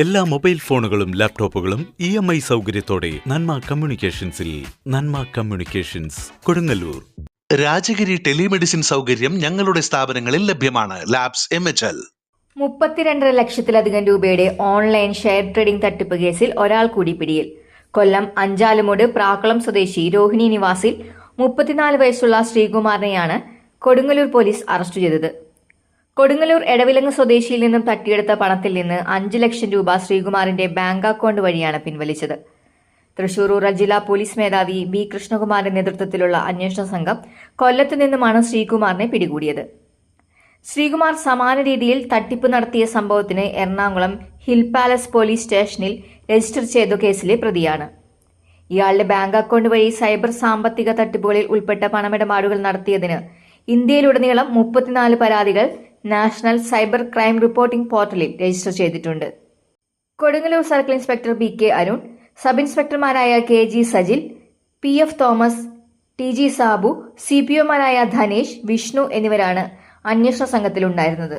എല്ലാ മൊബൈൽ ഫോണുകളും ലാപ്ടോപ്പുകളും ഇ എം ഐ സൗകര്യത്തോടെ നന്മ കമ്മ്യൂണിക്കേഷൻസിൽ നന്മ കമ്മ്യൂണിക്കേഷൻസ് കൊടുങ്ങല്ലൂർ. രാജഗിരി ടെലിമെഡിസിൻ സൗകര്യം ഞങ്ങളുടെ സ്ഥാപനങ്ങളിൽ ലഭ്യമാണ്. Labs M H L. മുപ്പത്തിരണ്ടര ലക്ഷത്തിലധികം രൂപയുടെ ഓൺലൈൻ ഷെയർ ട്രേഡിംഗ് തട്ടിപ്പ് കേസിൽ ഒരാൾ കൂടി പിടിയിൽ. കൊല്ലം അഞ്ചാലുമൂട് പ്രാക്കുളം സ്വദേശി രോഹിണി നിവാസിൽ മുപ്പത്തിനാല് വയസ്സുള്ള ശ്രീകുമാറിനെയാണ് കൊടുങ്ങല്ലൂർ പോലീസ് അറസ്റ്റ് ചെയ്തത്. കൊടുങ്ങല്ലൂർ എടവിലങ്ങ് സ്വദേശിയിൽ നിന്നും തട്ടിയെടുത്ത പണത്തിൽ നിന്ന് അഞ്ച് ലക്ഷം രൂപ ശ്രീകുമാറിന്റെ ബാങ്ക് അക്കൗണ്ട് വഴിയാണ് പിൻവലിച്ചത്. തൃശൂർ റൂറൽ ജില്ലാ പോലീസ് മേധാവി ബി കൃഷ്ണകുമാറിന്റെ നേതൃത്വത്തിലുള്ള അന്വേഷണ സംഘം കൊല്ലത്തു നിന്നുമാണ് ശ്രീകുമാറിനെ പിടികൂടിയത്. ശ്രീകുമാർ സമാന രീതിയിൽ തട്ടിപ്പ് നടത്തിയ സംഭവത്തിന് എറണാകുളം ഹിൽ പാലസ് പോലീസ് സ്റ്റേഷനിൽ രജിസ്റ്റർ ചെയ്ത കേസിലെ പ്രതിയാണ്. ഇയാളുടെ ബാങ്ക് അക്കൗണ്ട് വഴി സൈബർ സാമ്പത്തിക തട്ടിപ്പുകളിൽ ഉൾപ്പെട്ട പണമിടപാടുകൾ നടത്തിയതിന് ഇന്ത്യയിലുടനീളം മുപ്പത്തിനാല് പരാതികൾ നാഷണൽ സൈബർ ക്രൈം റിപ്പോർട്ടിംഗ് പോർട്ടലിൽ രജിസ്റ്റർ ചെയ്തിട്ടുണ്ട്. Kodungallur circle inspector B K Arun sub ഇൻസ്പെക്ടർമാരായ K G Sajil P F Thomas T G Sabu C P ഒമാരായ Dhanesh Vishnu എന്നിവരാണ് അന്വേഷണ സംഘത്തിലുണ്ടായിരുന്നത്.